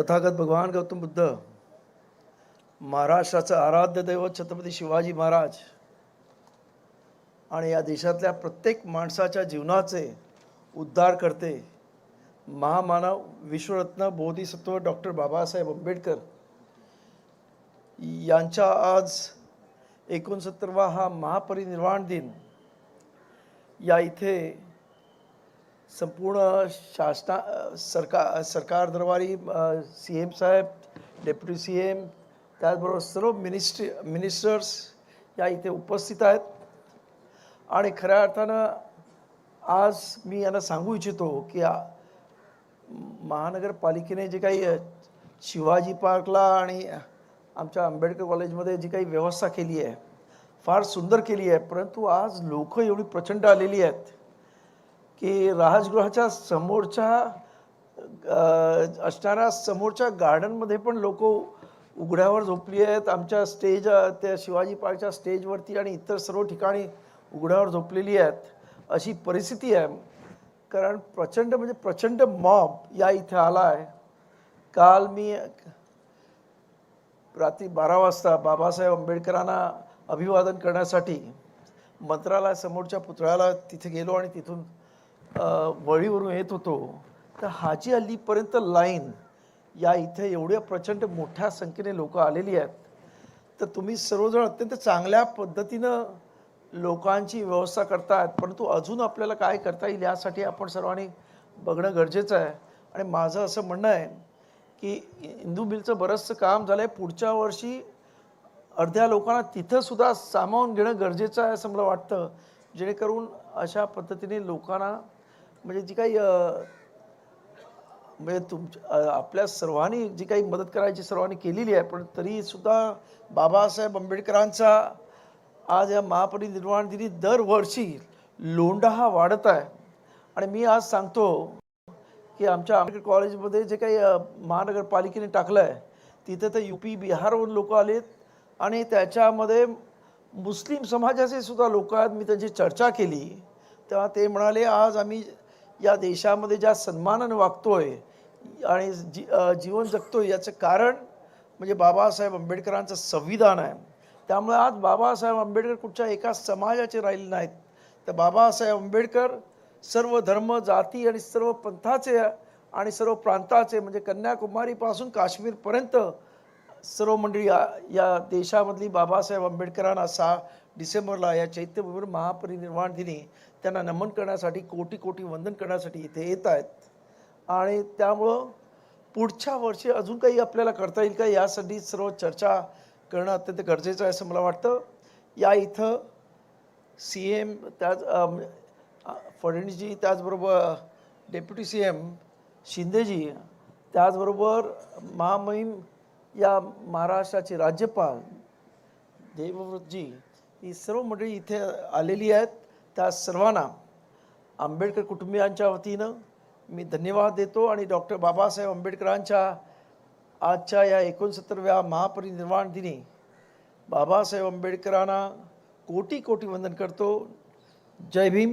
तथागत भगवान गौतम बुद्ध महाराष्ट्राचं आराध्य दैवत छत्रपती शिवाजी महाराज आणि या देशातल्या प्रत्येक माणसाच्या जीवनाचे उद्धार करते महामानव विश्वरत्न बोधिसत्व डॉक्टर बाबासाहेब आंबेडकर. यांच्या आज एकोणसत्तरवा हा महापरिनिर्वाण दिन. या इथे संपूर्ण शासना सरकार सरकार दरबारी सी एम साहेब डेप्युटी सी एम त्याचबरोबर सर्व मिनिस्ट्री मिनिस्टर्स या इथे उपस्थित आहेत. आणि खऱ्या अर्थानं आज मी यांना सांगू इच्छितो की महानगरपालिकेने जे काही शिवाजी पार्कला आणि आमच्या आंबेडकर कॉलेजमध्ये जी काही व्यवस्था केली आहे फार सुंदर केली आहे परंतु आज लोकं एवढी प्रचंड आलेली आहेत. की राजगृहाच्या समोरच्या असणाऱ्या समोरच्या गार्डनमध्ये पण लोक उघड्यावर झोपली आहेत. आमच्या स्टेज त्या शिवाजी पार्कच्या स्टेजवरती आणि इतर सर्व ठिकाणी उघड्यावर झोपलेली आहेत. अशी परिस्थिती आहे. कारण प्रचंड म्हणजे प्रचंड मॉब या इथे आला आहे. काल मी रात्री बारा वाजता बाबासाहेब आंबेडकरांना अभिवादन करण्यासाठी मंत्रालयासमोरच्या पुतळ्याला तिथे गेलो आणि तिथून वळीवरून येत होतो. तर हाजी अलीपर्यंत लाईन या इथे एवढ्या प्रचंड मोठ्या संख्येने लोक आलेली आहेत. तर तुम्ही सर्वजण अत्यंत चांगल्या पद्धतीनं लोकांची व्यवस्था करतात परंतु अजून आपल्याला काय करता येईल यासाठी आपण सर्वांनी बघणं गरजेचं आहे. आणि माझं असं म्हणणं आहे की इंदू मिलचं बरंचसं काम झालं आहे पुढच्या वर्षी अर्ध्या लोकांना तिथंसुद्धा सामावून घेणं गरजेचं आहे असं मला वाटतं. जेणेकरून अशा पद्धतीने लोकांना म्हणजे जी काही म्हणजे तुमच्या आपल्या सर्वांनी जी काही मदत करायची सर्वांनी केलेली आहे पण तरीसुद्धा बाबासाहेब आंबेडकरांचा आज या महापरिनिर्वाण दिनी दरवर्षी लोंढा हा वाढत आहे. आणि मी आज सांगतो की आमच्या आंबेडकर कॉलेजमध्ये जे काही महानगरपालिकेने टाकलं आहे तिथे तर यू पी बिहारवरून लोक आलेत आणि त्याच्यामध्ये मुस्लिम समाजाचे सुद्धा लोक आहेत. मी त्यांची चर्चा केली तेव्हा ते म्हणाले आज आम्ही या देशामध्ये ज्या सन्मानाने वागतोय आणि जी जीवन जगतोय याचं कारण म्हणजे बाबासाहेब आंबेडकरांचं संविधान आहे. त्यामुळे आज बाबासाहेब आंबेडकर कुठच्या एका समाजाचे राहिले नाहीत. तर बाबासाहेब आंबेडकर सर्व धर्म जाती आणि सर्व पंथाचे आणि सर्व प्रांताचे म्हणजे कन्याकुमारीपासून काश्मीरपर्यंत सर्व मंडळी या या देशामधली बाबासाहेब आंबेडकरांना सहा डिसेंबरला या चैत्यभूमीवर महापरिनिर्वाण दिनी त्यांना नमन करण्यासाठी कोटी कोटी वंदन करण्यासाठी इथे येत आहेत. आणि त्यामुळं पुढच्या वर्षी अजून काही आपल्याला करता येईल का यासाठी सर्व चर्चा करणं अत्यंत गरजेचं आहे असं मला वाटतं. या इथं सी एम त्याच फडणवीसजी त्याचबरोबर डेप्युटी सी एम शिंदेजी त्याचबरोबर महामहिम या महाराष्ट्राचे राज्यपाल देवव्रतजी ही सर्व मंडळी इथे आलेली आहेत. त्या सर्वांना आंबेडकर कुटुंबियांच्या वतीनं मी धन्यवाद देतो आणि डॉक्टर बाबासाहेब आंबेडकरांच्या आजच्या या एकोणसत्तरव्या महापरिनिर्वाण दिनी बाबासाहेब आंबेडकरांना कोटी कोटी वंदन करतो. जय भीम.